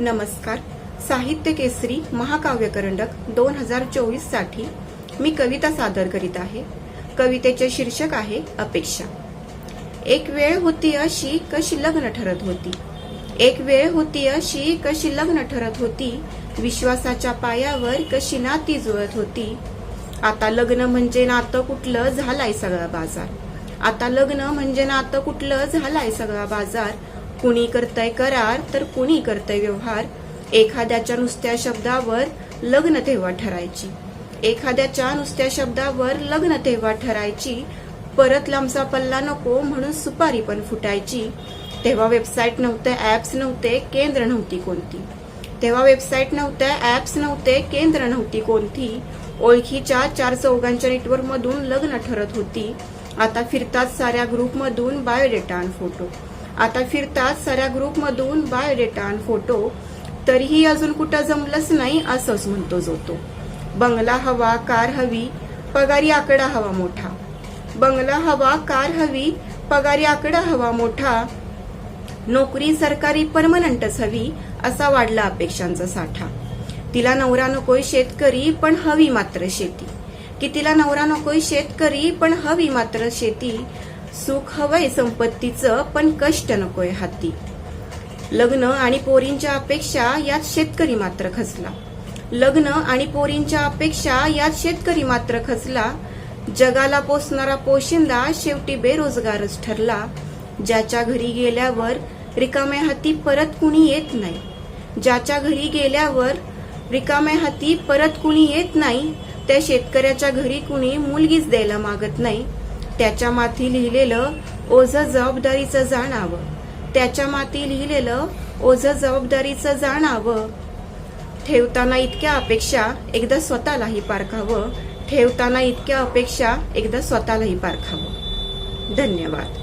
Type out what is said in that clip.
नमस्कार. साहित्य केसरी महाकाव्य करंडक दोन हजार चोवीससाठी मी कविता सादर करीत आहे. कवितेचे शीर्षक आहे अपेक्षा. एक वेळ होती अशी कशी लग्न ठरत होती. एक वेळ होती अशी कशी लग्न ठरत होती. विश्वासाच्या पायावर कशी नाती जुळत होती. आता लग्न म्हणजे नातं कुठलं झालाय सगळा बाजार. आता लग्न म्हणजे नातं कुठलं झालाय सगळा बाजार. कुणी करतय करार तर कुणी करतय व्यवहार. एखाद्याच्या नुसत्या शब्दावर लग्न तेव्हा ठरायची. एखाद्याच्या नुसत्या शब्दावर लग्न तेव्हा ठरायची. परत लांबचा पल्ला नको म्हणून सुपारी पण फुटायची. तेव्हा वेबसाईट नव्हते ऍप्स नव्हते केंद्र नव्हती कोणती. तेव्हा वेबसाईट नव्हत्या ऍप्स नव्हते केंद्र नव्हती कोणती. ओळखीच्या चार चौघांच्या नेटवर्क मधून लग्न ठरत होती. आता फिरतात साऱ्या ग्रुपमधून बायोडेटा आणि फोटो आता फिरतात साऱ्या ग्रुपमधून बायोडेटा आणि फोटो तरीही अजून कुठं जमलंच नाही असंच म्हणतो जो तो. बंगला हवा कार हवी पगारी आकडा हवा मोठा. बंगला हवा कार हवी पगारी आकडा हवा मोठा. नोकरी सरकारी परमनंटच हवी असा वाढला अपेक्षांचा साठा. तिला नवरा नकोय शेतकरी पण हवी मात्र शेती. की तिला नवरा नकोय शेतकरी पण हवी मात्र शेती सुख हवंय संपत्तीचं पण कष्ट नकोय हाती. लग्न आणि पोरींच्या अपेक्षा यात शेतकरी मात्र खचला. लग्न आणि पोरींच्या अपेक्षा यात शेतकरी मात्र खचला. जगाला पोसणारा पोशिंदा शेवटी बेरोजगारच ठरला. ज्याच्या घरी गेल्यावर रिकाम्या हाती परत कुणी येत नाही. ज्याच्या घरी गेल्यावर रिकाम्या हाती परत कुणी येत नाही त्या शेतकऱ्याच्या घरी कुणी मुलगीच द्यायला मागत नाही. त्याच्या माथी लिहिलेलं ओझ जबाबदारीचं जाणावं. त्याच्या माती लिहिलेलं ओझ जबाबदारीचं जाणावं. ठेवताना इतक्या अपेक्षा एकदा स्वतःलाही पारखावं. ठेवताना इतक्या अपेक्षा एकदा स्वतःलाही पारखावं. धन्यवाद.